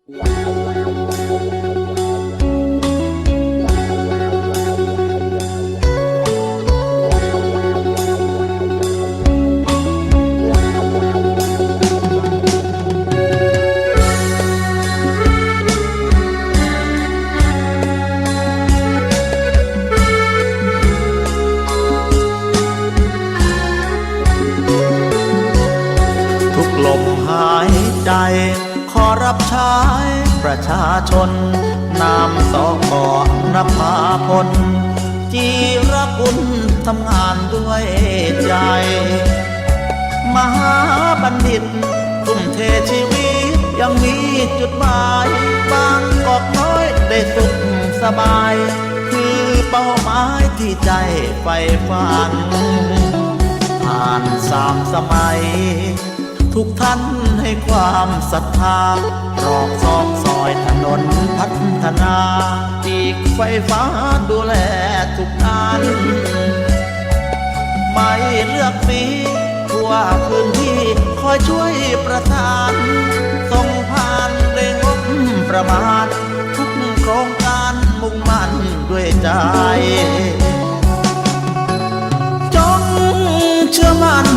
ทุกลมหายใจ ขอรับใช้ประชาชน นามสอกอนภาพล จีรกุลทำงานด้วยใจ มหาบัณฑิตทุ่มเทชีวิตยังมีจุดหมายบางกอกน้อยได้สุขสบาย คือเป้าหมายที่ใจใฝ่ฝันผ่านสามสมัย ทุกท่านให้ความศรัทธารอกซอกซอยถนนพัฒนาอีกไฟฟ้าดูแลทุกด้าน ไม่เลือกสีทั่วพื้นที่คอยช่วยประทานส่งผ่านได้งบประมาณ ทุกโครงการมุ่งมั่นด้วยใจ จงเชื่อมั่น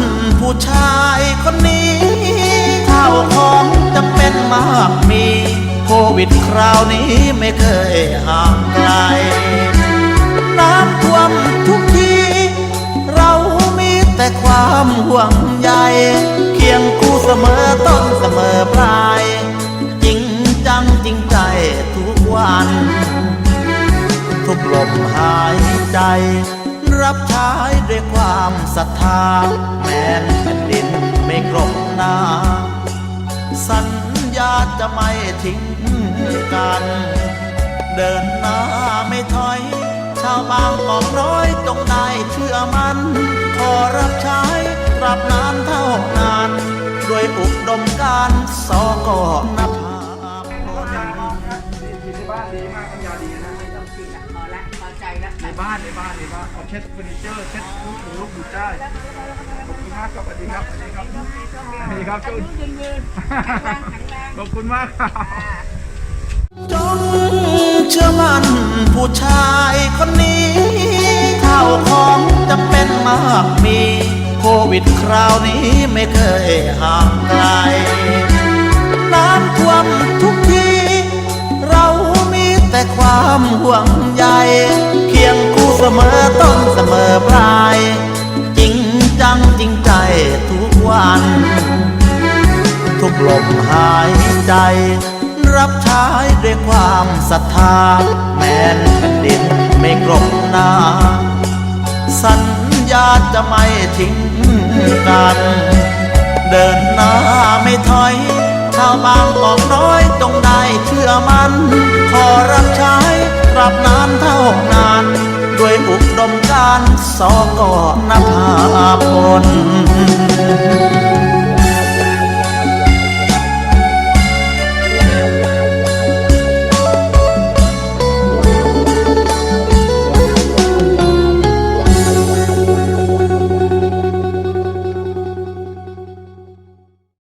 ผู้ชายคนนี้ข้าวของจำเป็นมากมี โควิดคราวนี้ไม่เคยห่างไกล น้ำท่วมทุกที เรามีแต่ความห่วงใยเคียงคู่เสมอต้นเสมอปลาย จริงจังจริงใจทุกวัน ทุกลมหายใจ รับใช้ด้วยความศรัทธา แม้นแผ่นดินไม่กรบหน้า สัญญาจะไม่ทิ้งกัน เดินหน้าไม่ถอย ชาวบางกอกน้อยจงได้เชื่อมัน ขอรับใช้ราบนานเท่านาน ด้วยอุดมการณ์สกนภ บ้านในบ้านในบ้านเอาเช็ดเฟอร์นิเจอร์เช็ดลูกหนูลูกบุได้ขอบคุณมากครับสวัสดีครับสวัสดีครับสวัสดีครับอาจุยุนยืนยืนแข็งแรงแข็งแรงขอบคุณมากครับจงเชื่อมั่นผู้ชายคนนี้ข้าวของจำเป็นมากมีโควิดคราวนี้ไม่เคยห่างไกลน้ำท่วมทุกที เรามีแต่ความห่วงใยเคียงคู่เสมอต้นเสมอปลาย จริงจังจริงใจทุกวัน ทุกลมหายใจ รับใช้ด้วยความศรัทธา แม้นแผ่นดินไม่กรบหน้า สัญญาจะไม่ทิ้งกัน เดินหน้าไม่ถอยชาวบางกอกน้อยจงได้เชื่อมัน ขอรับใช้ตราบนานเท่านาน ด้วยอุดมการณ์สกนภาพล